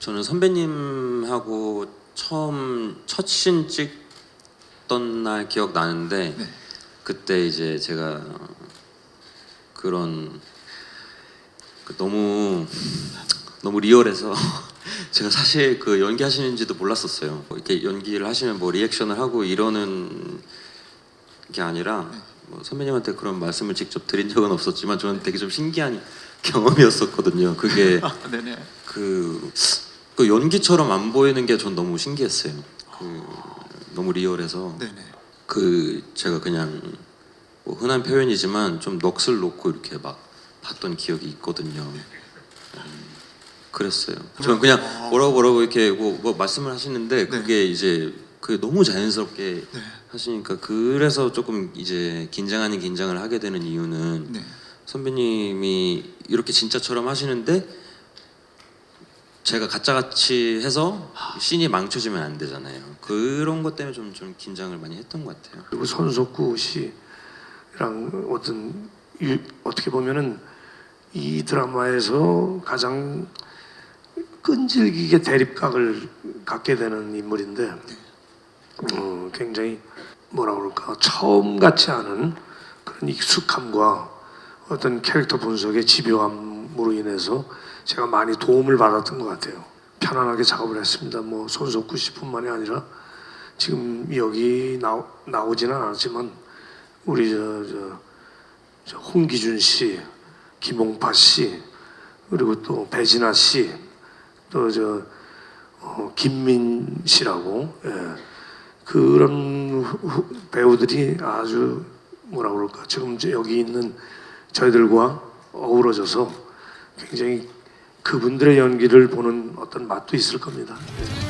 저는 선배님하고 처음 첫신 찍던 날 기억 나는데 네. 그때 이제 제가 그런 그 너무 너무 리얼해서 제가 사실 그 연기하시는지도 몰랐었어요. 뭐 이렇게 연기를 하시면 뭐 리액션을 하고 이러는 게 아니라 뭐 선배님한테 그런 말씀을 직접 드린 적은 없었지만 저는 되게 좀 신기한 경험이었었거든요. 그게 아. 그, 그 연기처럼 안 보이는 게 전 너무 신기했어요. 그 너무 리얼해서 네네. 그 제가 그냥 뭐 흔한 표현이지만 좀 넋을 놓고 이렇게 막 봤던 기억이 있거든요. 음, 그랬어요. 저는 그냥 뭐라고 뭐라고 이렇게 뭐, 뭐 말씀을 하시는데 그게 이제 그 너무 자연스럽게 네. 하시니까 그래서 조금 이제 긴장 아닌 긴장을 하게 되는 이유는 네. 선배님이 이렇게 진짜처럼 하시는데 제가 가짜같이 해서 씬이 망쳐지면 안 되잖아요. 그런 것 때문에 좀, 좀 긴장을 많이 했던 것 같아요. 그리고 손석구 씨랑 어떤 유- 어떻게 보면은 이 드라마에서 가장 끈질기게 대립각을 갖게 되는 인물인데 어, 굉장히 뭐라 그럴까 처음 같지 않은 그런 익숙함과 어떤 캐릭터 분석의 집요함 으로 인해서 제가 많이 도움을 받았던 것 같아요. 편안하게 작업을 했습니다. 뭐 손석구 씨뿐만이 아니라 지금 여기 나오, 나오지는 않았지만 우리 저, 저, 저 홍기준 씨, 김홍파 씨, 그리고 또 배진아 씨, 또 저 어, 김민 씨라고 예. 그런 후- 후- 배우들이 아주 뭐라 그럴까 지금 여기 있는 저희들과 어우러져서 굉장히 그분들의 연기를 보는 어떤 맛도 있을 겁니다. 예.